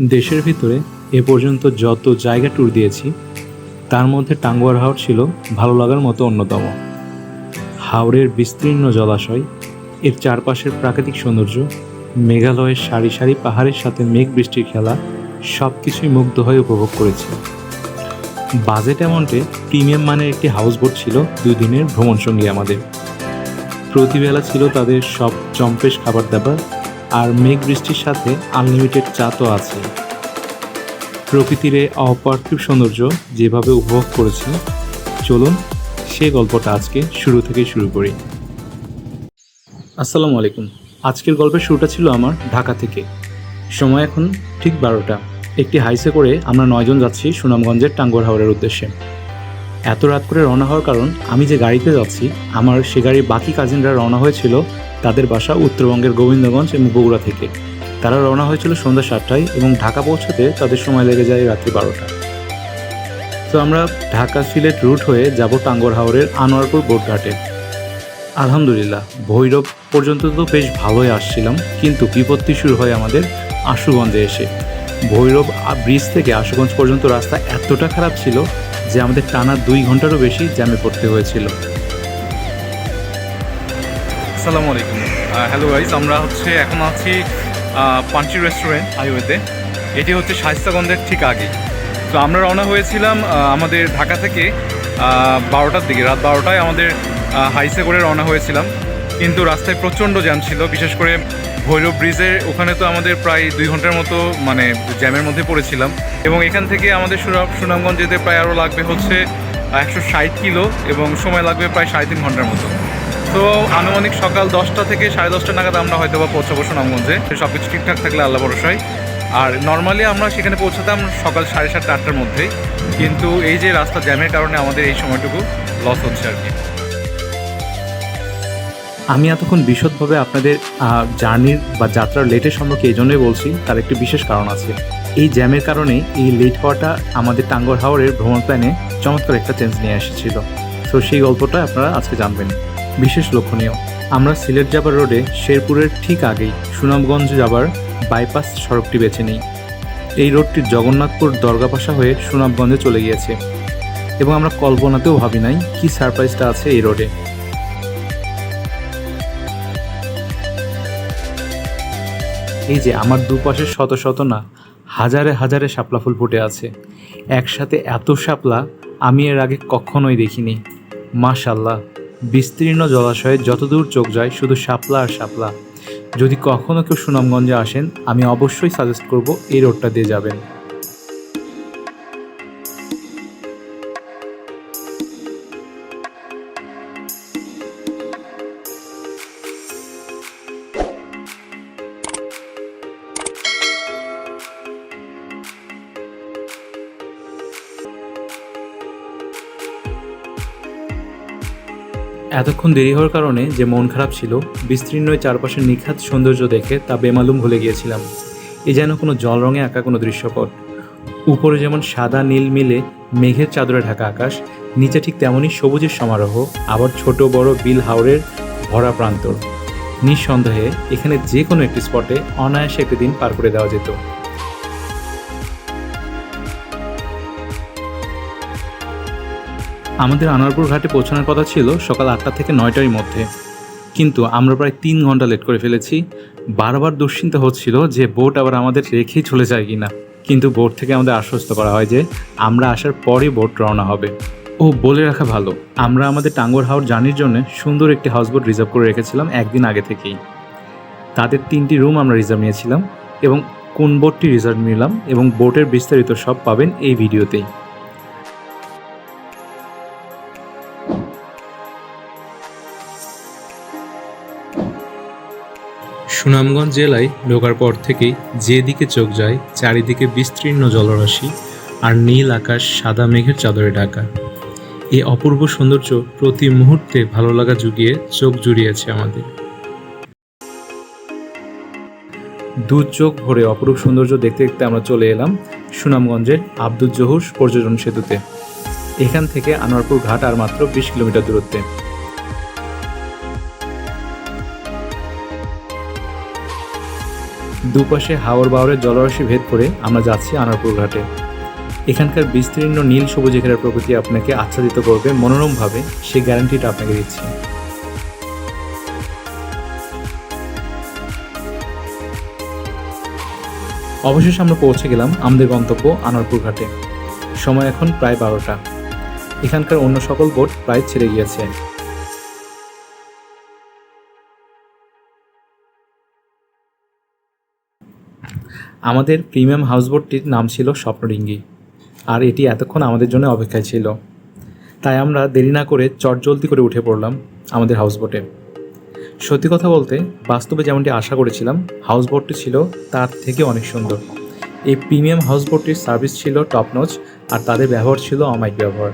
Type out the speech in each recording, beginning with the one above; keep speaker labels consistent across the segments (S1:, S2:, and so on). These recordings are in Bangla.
S1: দেশের ভিতরে এ পর্যন্ত যত জায়গা ট্যুর দিয়েছি, তার মধ্যে টাঙ্গুয়ার হাওর ছিল ভালো লাগার মতো অন্যতম। হাওরের বিস্তীর্ণ জলাশয়, এর চারপাশের প্রাকৃতিক সৌন্দর্য, মেঘালয়ের সারি সারি পাহাড়ের সাথে মেঘ বৃষ্টির খেলা সব কিছুই মুগ্ধ হয়ে উপভোগ করেছি। বাজেট অ্যামাউন্টে প্রিমিয়াম মানের একটি হাউস বোট ছিল দুই দিনের ভ্রমণ সঙ্গী আমাদের। প্রতিবেলা ছিল তাদের সব চম্পেশ খাবার দাবার আর মেঘ বৃষ্টির সাথে আনলিমিটেড চা তো আছে। প্রকৃতির অপার্থিব সৌন্দর্য যেভাবে উপভোগ করেছি, চলুন সে গল্পটা আজকে শুরু থেকে শুরু করি। আসসালামু আলাইকুম। আজকের গল্পের শুরুটা ছিল আমার ঢাকা থেকে। সময় এখন ঠিক বারোটা। একটি হাইসে করে আমরা নয়জন যাচ্ছি সুনামগঞ্জের টাঙ্গর হাওড়ের উদ্দেশ্যে। এত রাত করে রওনা হওয়ার কারণ আমি যে গাড়িতে যাচ্ছি, আমার সে গাড়ির বাকি কাজিনরা রওনা হয়েছিল তাদের বাসা উত্তরবঙ্গের গোবিন্দগঞ্জ এবং বগুড়া থেকে। তারা রওনা হয়েছিল সন্ধ্যা সাতটায় এবং ঢাকা পৌঁছাতে তাদের সময় লেগে যায় রাত্রি বারোটা। তো আমরা ঢাকা সিলেট রুট হয়ে যাব টাঙ্গর হাওরের আনোয়ারপুর বোটঘাটে। আলহামদুলিল্লাহ, ভৈরব পর্যন্ত তো বেশ ভালোই আসছিলাম, কিন্তু বিপত্তি শুরু হয় আমাদের আশুগঞ্জে এসে। ভৈরব ব্রিজ থেকে আশুগঞ্জ পর্যন্ত রাস্তা এতটা খারাপ ছিল যে আমাদের টানা দুই ঘন্টারও বেশি জ্যামে পড়তে হয়েছিল।
S2: আসসালামু আলাইকুম। হ্যালো গাইজ আমরা হচ্ছে এখন আছি পাঞ্চি রেস্টুরেন্ট হাইওয়েতে এটি হচ্ছে শাইস্তাগঞ্জের ঠিক আগে। তো আমরা রওনা হয়েছিলাম আমাদের ঢাকা থেকে বারোটার দিকে। রাত বারোটায় আমাদের হাইসে করে রওনা হয়েছিলাম। কিন্তু রাস্তায় প্রচণ্ড জ্যাম ছিল, বিশেষ করে ভৈরব ব্রিজের ওখানে তো আমাদের প্রায় দুই ঘণ্টার মতো মানে জ্যামের মধ্যে পড়েছিলাম। এবং এখান থেকে আমাদের সুনাম সুনামগঞ্জ যেতে প্রায় আরও লাগবে হচ্ছে একশো ষাট কিলো এবং সময় লাগবে প্রায় সাড়ে তিন ঘণ্টার মতো। তো আনুমানিক সকাল দশটা থেকে সাড়ে দশটা নাগাদ আমরা হয়তো বা পৌঁছাবো সুনামগঞ্জে। সব কিছু ঠিকঠাক থাকলে আল্লাহ ভরসায়। আর নর্মালি আমরা সেখানে পৌঁছাতাম সকাল সাড়ে সাতটা, আটটার মধ্যেই। কিন্তু এই যে রাস্তা জ্যামের কারণে আমাদের এই সময়টুকু লস হচ্ছে আর কি।
S1: আমি এতক্ষণ বিশদভাবে আপনাদের জার্নির বা যাত্রার লেটের সম্পর্কে এই জন্যই বলছি, তার একটি বিশেষ কারণ আছে। এই জ্যামের কারণে এই লেট হওয়াটা আমাদের টাঙ্গর হাওরের ভ্রমণ প্ল্যানে চমৎকার একটা চেঞ্জ নিয়ে এসেছিল। তো সেই গল্পটা আপনারা আজকে জানবেন। বিশেষ লক্ষণীয়, আমরা সিলেট যাবার রোডে শেরপুরের ঠিক আগেই সুনামগঞ্জ যাবার বাইপাস সড়কটি বেছে নিই। এই রোডটি জগন্নাথপুর দরগাপাশা হয়ে সুনামগঞ্জে চলে গিয়েছে। এবং আমরা কল্পনাতেও ভাবি নাই, কি সারপ্রাইজটা আছে এই রোডে। এই যে আমার দুপাশে শত শত না, হাজারে হাজারে শাপলা ফুল ফুটে আছে। একসাথে এত শাপলা আমি এর আগে কখনোই দেখিনি। মাশাল্লাহ বিস্তীর্ণ জলাশয়ে যতদূর চোখ যায় শুধু শাপলা আর শাপলা। যদি কখনো কেউ সুনামগঞ্জে আসেন, আমি অবশ্যই সাজেস্ট করব এই রোডটা দিয়ে যাবেন। এতক্ষণ দেরি হওয়ার কারণে যে মন খারাপ ছিল, বিস্তীর্ণ চারপাশের নিখাত সৌন্দর্য দেখে তা বেমালুম ভুলে গিয়েছিলাম। এ যেন কোনো জল রঙে আঁকা কোনো দৃশ্যপট। উপরে যেমন সাদা নীল মিলে মেঘের চাদরে ঢাকা আকাশ, নিচে ঠিক তেমনই সবুজের সমারোহ, আবার ছোট বড় বিল হাওরের ভরা প্রান্তর। নিঃসন্দেহে, এখানে যে কোনো একটি স্পটে অনায়াসে একটি দিন পার করে দেওয়া যেত। আমাদের আনারপুর ঘাটে পৌঁছানোর কথা ছিল সকাল আটটা থেকে নয়টার মধ্যে। কিন্তু আমরা প্রায় তিন ঘণ্টা লেট করে ফেলেছি। বারবার দুশ্চিন্তা হচ্ছিল যে বোট আবার আমাদের রেখেই চলে যায় কিনা। কিন্তু বোট থেকে আমাদের আশ্বস্ত করা হয় যে আমরা আসার পরই বোট রওনা হবে। ও, বলে রাখা ভালো। আমরা আমাদের টাঙ্গর হাওর জার্নির জন্য সুন্দর একটি হাউসবোট রিজার্ভ করে রেখেছিলাম একদিন আগে থেকেই। তাদের তিনটি রুম আমরা রিজার্ভ নিয়েছিলাম এবং কোন বোটটি রিজার্ভ নিলাম এবং বোটের বিস্তারিত সব পাবেন এই ভিডিওতেই। সুনামগঞ্জ জেলায় ঢোকার পর থেকেই যেদিকে চোখ যায়, চারিদিকে বিস্তীর্ণ জলরাশি আর নীল আকাশ সাদা মেঘের চাদরে ঢাকা। এই অপূর্ব সৌন্দর্য প্রতি মুহূর্তে ভালো লাগা জুগিয়ে চোখ জুড়িয়েছে আমাদের। দু চোখ ভরে অপরূপ সৌন্দর্য দেখতে দেখতে আমরা চলে এলাম সুনামগঞ্জের আব্দুল জহুর পর্যটন সেতুতে। এখান থেকে আনোয়ারপুর ঘাট আর মাত্র বিশ কিলোমিটার দূরত্বে। দুপাশে হাওর বাওরের জলরাশি ভেদ করে আমরা যাচ্ছি আনারপুর ঘাটে। এখানকার বিস্তীর্ণ নীল সবুজ ঘেরা প্রকৃতি আপনাকে আচ্ছাদিত করবে মনোরমভাবে, সেই গ্যারান্টিটা আপনাকে দিচ্ছি। অবশেষে আমরা পৌঁছে গেলাম আমাদের গন্তব্য আনারপুর ঘাটে। সময় এখন প্রায় বারোটা। এখানকার অন্য সকল বোট প্রায় ছেড়ে গিয়েছে। আমাদের প্রিমিয়াম হাউসবোটটির নাম ছিল স্বপ্নডিঙ্গি আর এটি এতক্ষণ আমাদের জন্য অপেক্ষায় ছিল। তাই আমরা দেরি না করে চটজলদি করে উঠে পড়লাম আমাদের হাউসবোটে। সত্যি কথা বলতে, বাস্তবে যেমনটি আশা করেছিলাম, হাউসবোটটি ছিল তার থেকে অনেক সুন্দর। এই প্রিমিয়াম হাউসবোটটির সার্ভিস ছিল টপ আর তাদের ব্যবহার ছিল অমাইক ব্যবহার।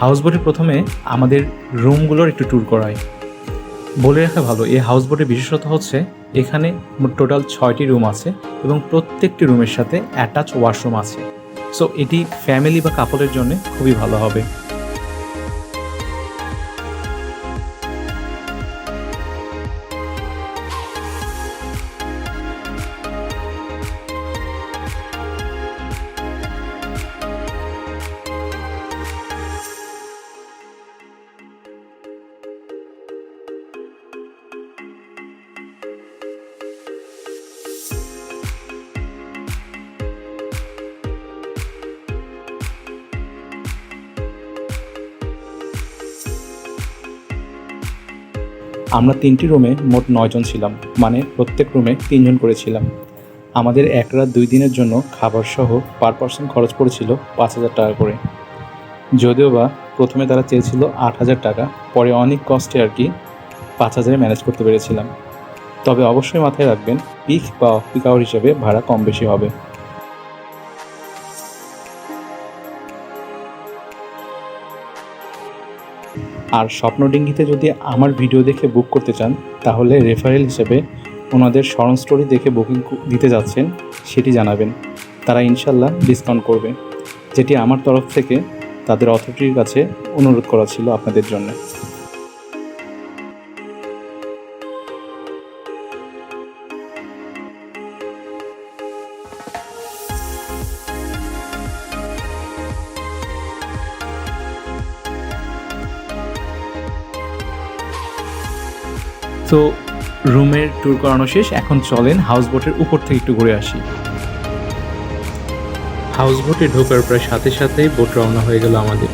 S1: হাউসবোটে প্রথমে আমাদের রুমগুলোর একটু ট্যুর করায় বলে রাখা ভালো, এই হাউস বোটের বিশেষত হচ্ছে এখানে টোটাল ছয়টি রুম আছে এবং প্রত্যেকটি রুমের সাথে অ্যাটাচ ওয়াশরুম আছে। সো এটি ফ্যামিলি বা কাপলের জন্য খুবই ভালো হবে। আমরা তিনটি রুমে মোট নয়জন ছিলাম মানে প্রত্যেক রুমে তিনজন করেছিলাম। আমাদের এক রাত দুই দিনের জন্য খাবার সহ পার পার্সন খরচ পড়েছিল পাঁচ হাজার টাকা করে। যদিও বা প্রথমে তারা চেয়েছিল আট হাজার টাকা, পরে অনেক কষ্টে আর কি পাঁচ হাজারে ম্যানেজ করতে পেরেছিলাম। তবে অবশ্যই মাথায় রাখবেন, পিক বা অফ পিক আওয়ার হিসেবে ভাড়া কম বেশি হবে। আর স্বপ্ন ডিঙ্গিতে যদি আমার ভিডিও দেখে বুক করতে চান, তাহলে রেফারেল হিসেবে ওনাদের স্মরণ স্টোরি দেখে বুকিং দিতে যাচ্ছেন, সেটি জানাবেন। তারা ইনশাল্লাহ ডিসকাউন্ট করবে। যেটি আমার তরফ থেকে তাদের অথরিটির কাছে অনুরোধ করা ছিল আপনাদের জন্য। তো রুমের ট্যুর করানো শেষ, এখন চলেন হাউস বোটের উপর থেকে একটু ঘুরে আসি। হাউস বোটে ঢোকার প্রায় সাথে সাথেই বোট রওনা হয়ে গেল আমাদের।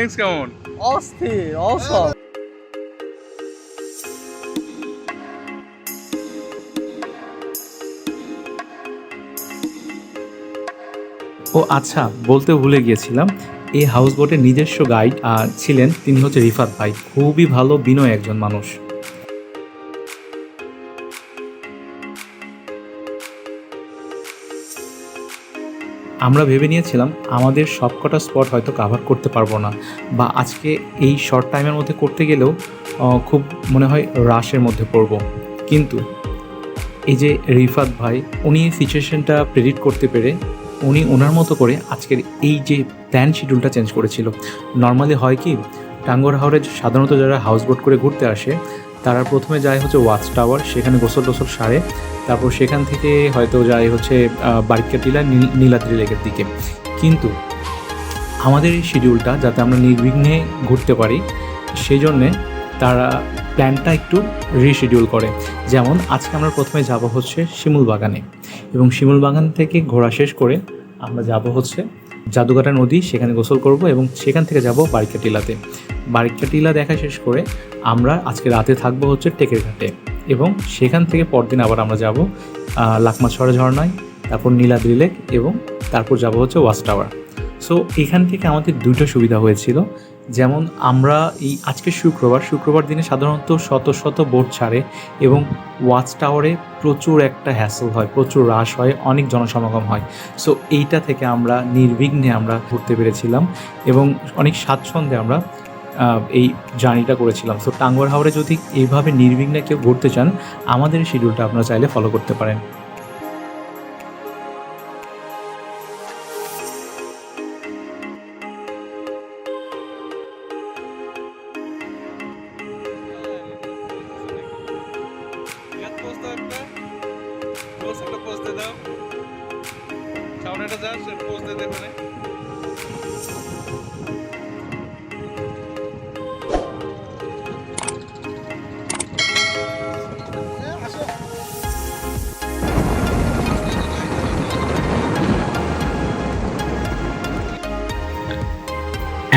S2: ফিলিংস কেমন?
S3: অস্থির অসম।
S1: ও আচ্ছা বলতে ভুলে গিয়েছিলাম এই হাউস বোটের নিজস্ব গাইড আর ছিলেন তিনি হচ্ছে রিফাত ভাই। খুবই ভালো বিনয় একজন মানুষ। আমরা ভেবে নিয়েছিলাম আমাদের সবকটা স্পট হয়তো কাভার করতে পারব না বা আজকে এই শর্ট টাইমের মধ্যে করতে গেলেও খুব মনে হয় রাশের মধ্যে পড়ব। কিন্তু এই যে রিফাত ভাই, উনি এই সিচুয়েশনটা প্রেডিক্ট করতে পেরে, উনি ওনার মতো করে আজকের এই যে প্ল্যান শিডিউলটা চেঞ্জ করেছিল। নর্মালি হয় কি টাঙ্গর হাওড়ে সাধারণত যারা হাউস বোট করে ঘুরতে আসে তারা প্রথমে যায় হচ্ছে ওয়াচ টাওয়ার, সেখানে গোসল টোসল সারে। তারপর সেখান থেকে হয়তো যায় হচ্ছে বারিকাটিলা নীলাদ্রি লেকের দিকে। কিন্তু আমাদের এই শিডিউলটা যাতে আমরা নির্বিঘ্নে ঘুরতে পারি সেই জন্যে তারা প্ল্যানটা একটু রিশিডিউল করে। যেমন আজকে আমরা প্রথমে যাব হচ্ছে শিমুল বাগানে এবং শিমুল বাগান থেকে ঘোরা শেষ করে আমরা যাব হচ্ছে জাদুঘাটা নদী, সেখানে গোসল করব এবং সেখান থেকে যাব বারিকা টিলাতে বারিকা টিলা দেখা শেষ করে আমরা আজকে রাতে থাকব হচ্ছে টেকের ঘাটে। এবং সেখান থেকে পরদিন আবার আমরা যাব লাকমাছড়া ঝর্ণায়, তারপর নীলাদ্রি লেক এবং তারপর যাব হচ্ছে ওয়াচ টাওয়ার। সো এখান থেকে আমাদের দুটো সুবিধা হয়েছিল। যেমন আমরা এই আজকে শুক্রবার শুক্রবার দিনে সাধারণত শত শত বোট ছাড়ে এবং ওয়াচ টাওয়ারে প্রচুর একটা হ্যাসেল হয়, প্রচুর রাশ হয়, অনেক জনসমাগম হয়। সো এইটা থেকে আমরা নির্বিঘ্নে আমরা ঘুরতে পেরেছিলাম এবং অনেক স্বাচ্ছন্দ্যে আমরা এই জার্নিটা করেছিলাম। সো টাঙ্গুয়ার হাওড়ে যদি এইভাবে নির্বিঘ্নে কেউ ঘুরতে চান, আমাদের শিডিউলটা আপনারা চাইলে ফলো করতে পারেন।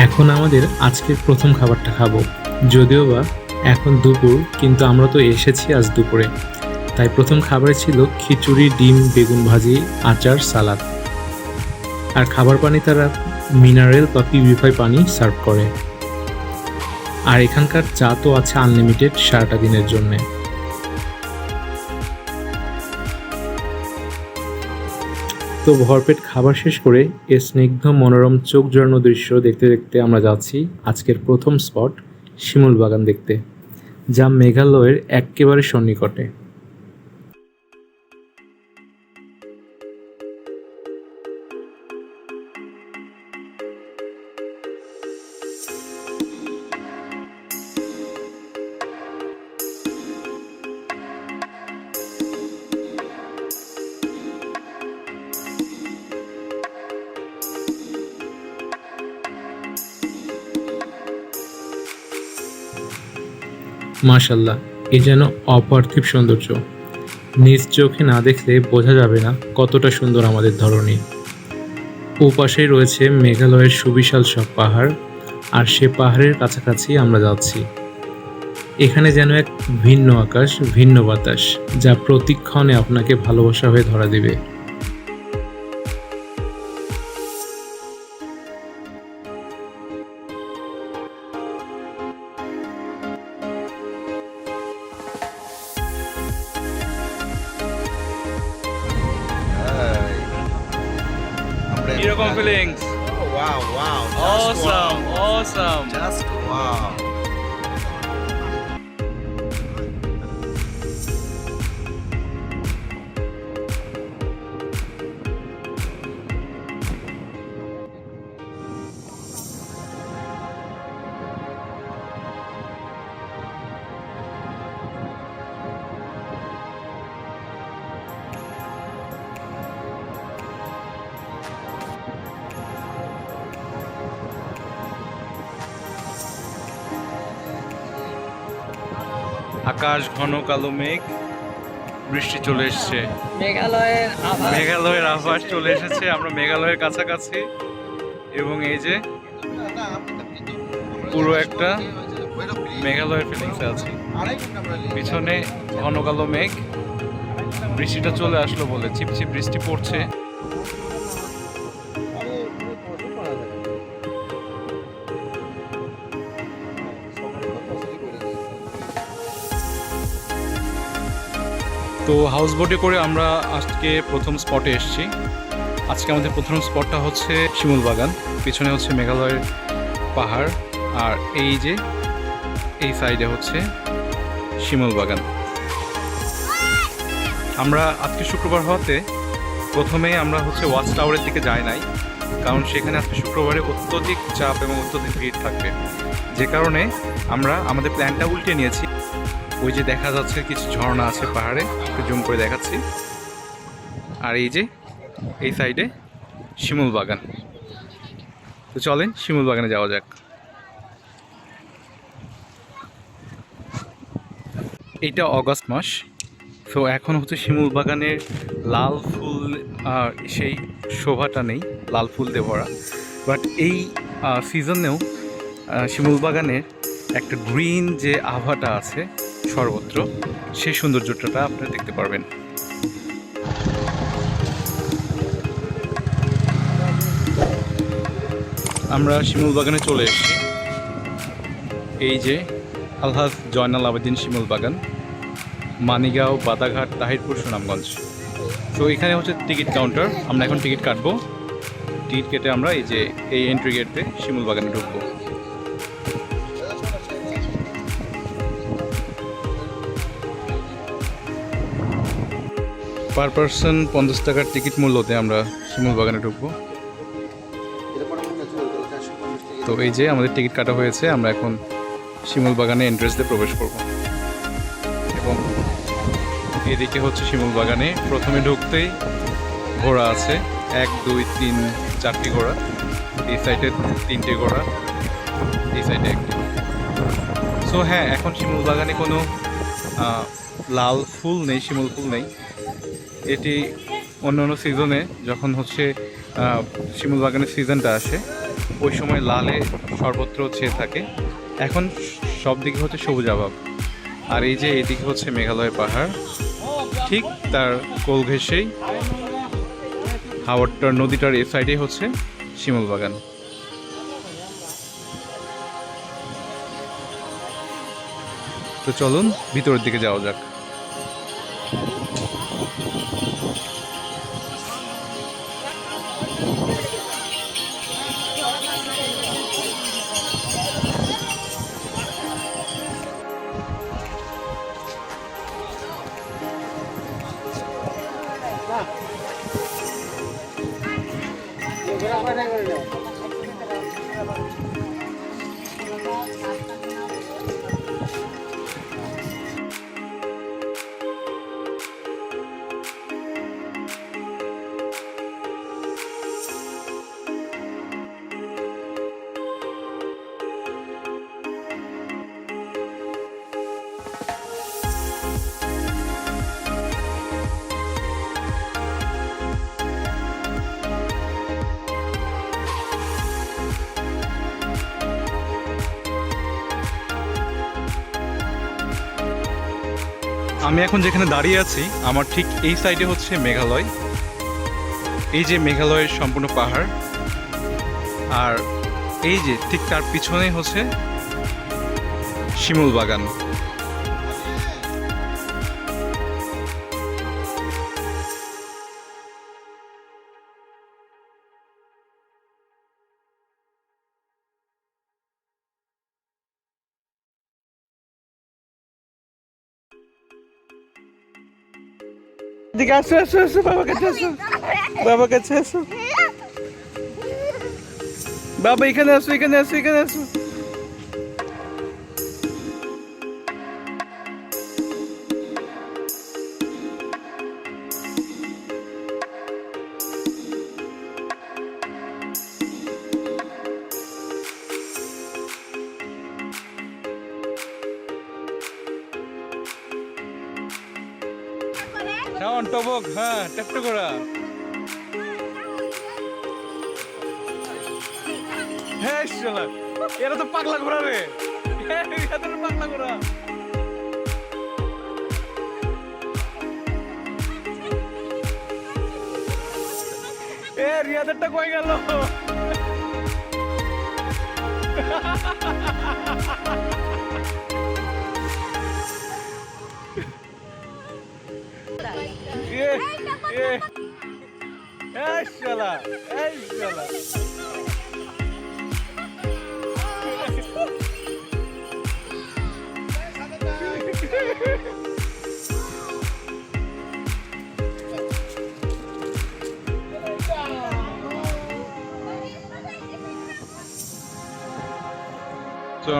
S1: এখন আমাদের আজকের প্রথম খাবারটা খাব। যদিও বা এখন দুপুর, কিন্তু আমরা তো এসেছি আজ দুপুরে। তাই প্রথম খাবারে ছিল খিচুড়ি, ডিম, বেগুন ভাজি, আচার, সালাদ। আর খাবার পানি তারা মিনারেল বা পিউরিফাই পানি সার্ভ করে। আর এখানকার চা তো আছে আনলিমিটেড সারাটা দিনের জন্যে। তো ভরপেট খাবার শেষ করে এ স্নিগ্ধ মনোরম চোখ জড়ানো দৃশ্য দেখতে দেখতে আমরা যাচ্ছি আজকের প্রথম স্পট শিমুল বাগান দেখতে, যা মেঘালয়ের একেবারে সন্নিকটে। মাশাল্লাহ, এ যেন অপার্থিব সৌন্দর্য। নিজ চোখে না দেখলে বোঝা যাবে না কতটা সুন্দর আমাদের ধরনী ওপাশেই রয়েছে মেঘালয়ের সুবিশাল সব পাহাড়, আর সে পাহাড়ের কাছাকাছি আমরা যাচ্ছি। এখানে যেন এক ভিন্ন আকাশ, ভিন্ন বাতাস, যা প্রতিক্ষণে আপনাকে ভালোবাসা হয়ে ধরা দিবে।
S2: আকাশ ঘন কালো মেঘ বৃষ্টি চলে এসছে।
S3: মেঘালয়ের আভাস।
S2: মেঘালয়ের আভাস চলে এসেছে আমরা মেঘালয়ের কাছাকাছি। এবং এই যে পুরো একটা মেঘালয়ের ফিলিংসে আছি। পিছনে ঘন কালো মেঘ বৃষ্টিটা চলে আসলো বলে চিপচিপ বৃষ্টি পড়ছে। তো হাউস বোটে করে আমরা আজকে প্রথম স্পটে এসেছি। আজকে আমাদের প্রথম স্পটটা হচ্ছে শিমুল বাগান, পিছনে হচ্ছে মেঘালয়ের পাহাড়, আর এই যে এই সাইডে হচ্ছে শিমুল বাগান। আমরা আজকে শুক্রবার হওয়াতে প্রথমে আমরা হচ্ছে ওয়াচ টাওয়ারের দিকে যাই নাই, কারণ সেখানে আজকে শুক্রবারে অত্যধিক চাপ এবং অত্যধিক ভিড় থাকবে। যে কারণে আমরা, আমাদের প্ল্যানটা উল্টে নিয়েছি। ওই যে দেখা যাচ্ছে কিছু ঝর্ণা আছে পাহাড়ে, একটু জুম করে দেখাচ্ছি। আর এই যে, এই সাইডে শিমুল বাগান। তো চলেন, শিমুল বাগানে যাওয়া যাক।
S1: এটা অগস্ট মাস। তো এখন হচ্ছে শিমুল বাগানের লাল ফুল সেই শোভাটা নেই, লাল ফুল দিয়ে ভরা। বাট এই সিজনেও শিমুল বাগানের একটা গ্রিন যে আভাটা আছে সর্বত্র সেই সৌন্দর্যটা আপনারা দেখতে পারবেন। আমরা শিমুল বাগানে চলে এসেছি। এই যে আলহাজ জয়নাল আবেদিন শিমুল বাগান, মানিগাঁও, বাদাঘাট, তাহিরপুর, সুনামগঞ্জ। তো এখানে হচ্ছে টিকিট কাউন্টার। আমরা এখন টিকিট কাটবো। টিকিট কেটে আমরা এই যে এই এন্ট্রি গেট শিমুল বাগানে ঢুকবো। পার পার্সন পঞ্চাশ টাকার টিকিট মূল্যতে আমরা শিমুল বাগানে ঢুকবো। তো এই যে আমাদের টিকিট কাটা হয়েছে, আমরা এখন শিমুল বাগানে এন্ট্রেন্স দিয়ে প্রবেশ করব। এবং এদিকে হচ্ছে শিমুল বাগানে প্রথমে ঢুকতেই ঘোড়া আছে। এক, দুই, তিন, চারটি ঘোড়া। এই সাইডে তিনটে ঘোড়া, এই সাইডে একটি সো হ্যাঁ এখন শিমুল বাগানে কোনো লাল ফুল নেই, শিমুল ফুল নেই। এটি অন্য অন্য সিজনে যখন হচ্ছে শিমুল বাগানের সিজনটা আসে, ওই সময় লালে সর্বত্র ছেয়ে থাকে। এখন সব দিকে হচ্ছে সবুজ আভাব আর এই যে এদিকে হচ্ছে মেঘালয় পাহাড়, ঠিক তার কোল ঘেঁষেই হাওয়ারটার নদীটার এ সাইডে হচ্ছে শিমুল বাগান। তো চলুন ভিতরের দিকে যাওয়া যাক। আমি এখন যেখানে দাঁড়িয়ে আছি, আমার ঠিক এই সাইডে হচ্ছে মেঘালয়। এই যে মেঘালয়ের সম্পূর্ণ পাহাড়, আর এই যে ঠিক তার পিছনে হচ্ছে শিমুল বাগান
S4: এদিকে আসো আসো আসো বাবা কাছে আসো। বাবা কাছে আসো। বাবা, এখানে আসো এখানে আসো এখানে আসো।
S1: শাওন টবক হ্যাঁ ট্যাপটা করা। হ্যাঁ শালা, এরা তো পাগলা ঘোরা রে। পাগলা ঘোরা এ, রিয়াদেরটা কই গেল? তো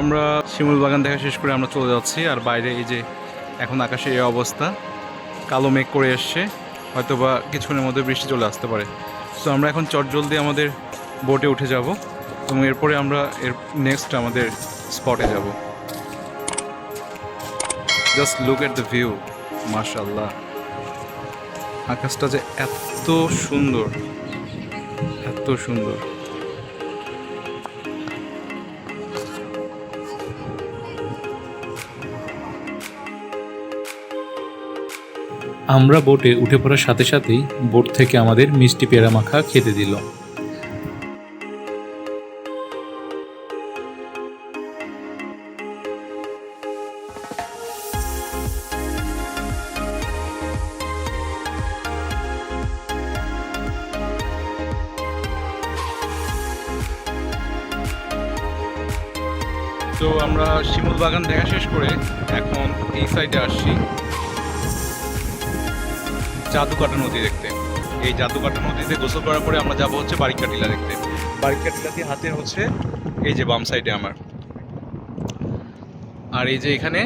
S1: আমরা শিমুল বাগান দেখা শেষ করে আমরা চলে যাচ্ছি, আর বাইরে এই যে এখন আকাশে এই অবস্থা, কালো মেঘ করে এসছে। হয়তো বা কিছুক্ষণের মধ্যে বৃষ্টি চলে আসতে পারে। তো আমরা এখন চটজলদি আমাদের বোটে উঠে যাব এবং এরপরে আমরা এর নেক্সট আমাদের স্পটে যাব।
S2: Just look at the view মাশাল্লাহ আকাশটা যে এত সুন্দর এত সুন্দর।
S1: আমরা বোটে উঠে পড়ার সাথে সাথেই বোট থেকে আমাদের মিষ্টি পেয়ারা মাখা খেতে দিল।
S2: তো আমরা শিমুল বাগান দেখা শেষ করে এখন এই সাইডে আসছি। জাদুকাটা নদী দেখতে। এই জাদুকাটা নদীতে গোসল করার পরে আমরা যাব হচ্ছে বারিকা টিলা দেখতে। বারিকা টিলা দিয়ে হাতে হচ্ছে এই যে বাম সাইডে আমার। আর এই যে এখানে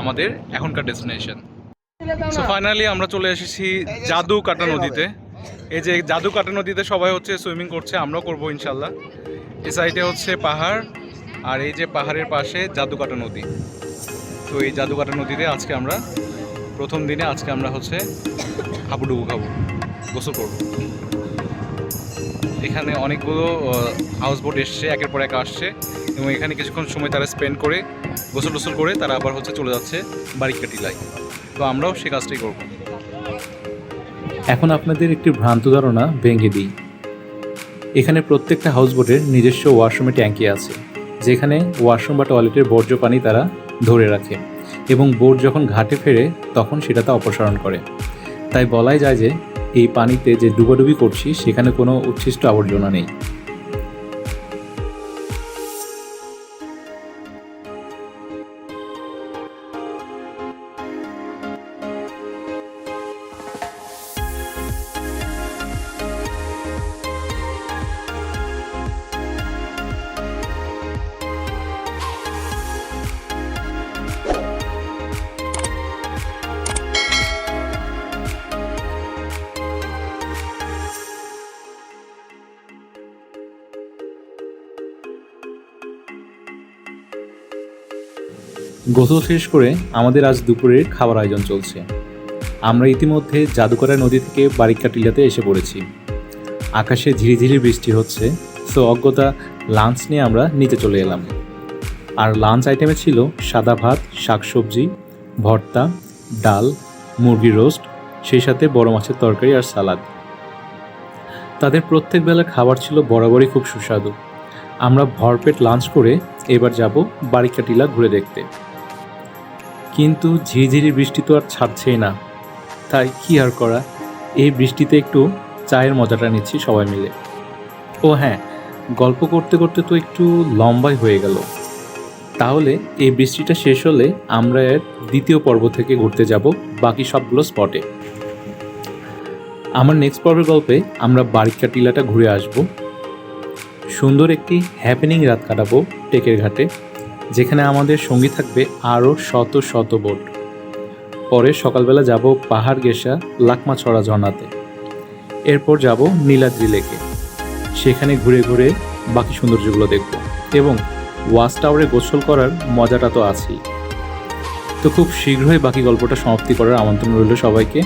S2: আমাদের এখনকার ডেস্টিনেশন। সো ফাইনালি আমরা চলে এসেছি জাদু কাটা নদীতে। এই যে জাদু কাটা নদীতে সবাই হচ্ছে সুইমিং করছে, আমরাও করব ইনশাল্লাহ এই সাইডে হচ্ছে পাহাড়, আর এই যে পাহাড়ের পাশে জাদুকাটা নদী। তো এই জাদুকাটা নদীতে আজকে আমরা প্রথম দিনে আজকে আমরা হচ্ছে হাবুডুবু খাব, গোসল করব। এখানে অনেকগুলো হাউস বোট এসছে, একের পর এক আসছে, এবং এখানে কিছুক্ষণ সময় তারা স্পেন্ড করে গোসল টোসল করে তারা আবার হচ্ছে চলে যাচ্ছে বারিকা টিলায় তো আমরাও সে কাজটাই করব।
S1: এখন আপনাদের একটি ভ্রান্ত ধারণা ভেঙে দিই। এখানে প্রত্যেকটা হাউসবোটের নিজস্ব ওয়াশরুমে ট্যাঙ্কি আছে, যেখানে ওয়াশরুম বা টয়লেটের বর্জ্য পানি তারা ধরে রাখে। এবং বোট যখন ঘাটে ফেরে, তখন সেটা তা অপসারণ করে। তাই বলাই যায় যে, এই পানিতে যে ডুবাডুবি করছি, সেখানে কোনো উচ্ছিষ্ট আবর্জনা নেই। গোসল শেষ করে আমাদের আজ দুপুরের খাবার আয়োজন চলছে। আমরা ইতিমধ্যে জাদুকরা নদী থেকে বারিকা টিলাতে এসে পড়েছি। আকাশে ঝিরিঝিরি বৃষ্টি হচ্ছে, সো অজ্ঞতা লাঞ্চ নিয়ে আমরা নিচে চলে এলাম। আর লাঞ্চ আইটেমে ছিল সাদা ভাত, শাকসবজি, ভর্তা, ডাল, মুরগি রোস্ট, সেই সাথে বড় মাছের তরকারি আর সালাদ। তাদের প্রত্যেক বেলার খাবার ছিল বরাবরই খুব সুস্বাদু। আমরা ভরপেট লাঞ্চ করে এবার যাব বারিকা টিলা ঘুরে দেখতে। কিন্তু ঝিরিঝিরি বৃষ্টি তো আর ছাড়ছেই না। তাই কি আর করা? এই বৃষ্টিতে একটু চায়ের মজাটা নিচ্ছি সবাই মিলে। ও হ্যাঁ গল্প করতে করতে তো একটু লম্বাই হয়ে গেল। তাহলে এই বৃষ্টিটা শেষ হলে আমরা এর দ্বিতীয় পর্ব থেকে ঘুরতে যাব বাকি সবগুলো স্পটে আমার নেক্সট পর্বের গল্পে আমরা বারিকা টিলাটা ঘুরে আসব। সুন্দর একটি হ্যাপেনিং রাত কাটাবো টেকের ঘাটে। যেখানে আমাদের সঙ্গী থাকবে আরও শত শত বোট। পরে সকালবেলা যাব পাহাড় গেসা লাকমাছড়া ঝর্ণাতে। এরপর যাব নীলাদ্রি লেকে। সেখানে ঘুরে ঘুরে বাকি সৌন্দর্যগুলো দেখব এবং ওয়াচ টাওয়ারে গোসল করার মজাটা তো আছেই। তো খুব শীঘ্রই বাকি গল্পটা সমাপ্তি করার আমন্ত্রণ রইল সবাইকে।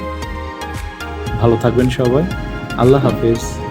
S1: ভালো থাকবেন সবাই। আল্লাহ হাফেজ।